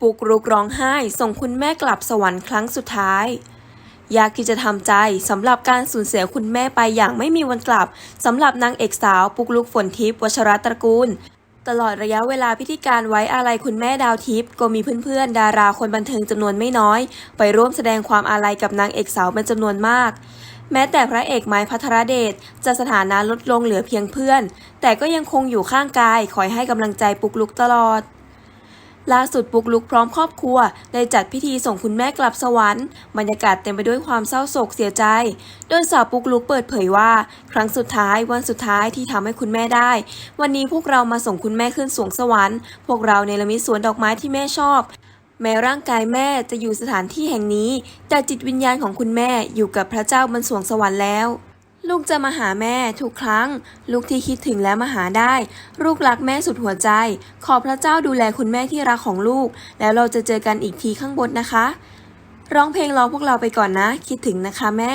ปุกรุกร้องไห้ส่งคุณแม่กลับสวรรค์ครั้งสุดท้าย ยากที่จะทำใจสำหรับการสูญเสียคุณแม่ไปอย่างไม่มีวันกลับสำหรับนางเอกสาวปุกลุกฝนทิพย์วชรตระกูล ตลอดระยะเวลาพิธีการไว้อาลัยคุณแม่ดาวทิพย์ก็มีเพื่อนๆ ดาราคนบันเทิงจำนวนไม่น้อย ไปร่วมแสดงความอาลัยกับนางเอกสาวเป็นจำนวนมากแม้แต่พระเอกไม้พัทรเดชจะสถานะลดลงเหลือเพียงเพื่อน แต่ก็ยังคงอยู่ข้างกายคอยให้กำลังใจปุกลุกตลอด ล่าสุดปุกลุกพร้อมครอบครัว ได้จัดพิธีส่งคุณแม่กลับสวรรค์บรรยากาศเต็มไปด้วยความเศร้าโศกเสียใจ โดยสาวปุกลุกเปิดเผยว่า ครั้งสุดท้ายวันสุดท้ายที่ทำให้คุณแม่ได้ วันนี้พวกเรามาส่งคุณแม่ขึ้นสวงสวรรค์ พวกเราเนรมิสวนดอกไม้ที่แม่ชอบแม้ร่างกายแม่จะอยู่สถานที่แห่งนี้ แต่จิตวิญญาณของคุณแม่อยู่กับพระเจ้าบนสวงสวรรค์แล้ว ลูกจะมาหาแม่ทุกครั้ง ลูกที่คิดถึงและมาหาได้ ลูกรักแม่สุดหัวใจ ขอพระเจ้าดูแลคุณแม่ที่รักของลูก แล้วเราจะเจอกันอีกทีข้างบนนะคะ ร้องเพลงรอพวกเราไปก่อนนะ คิดถึงนะคะแม่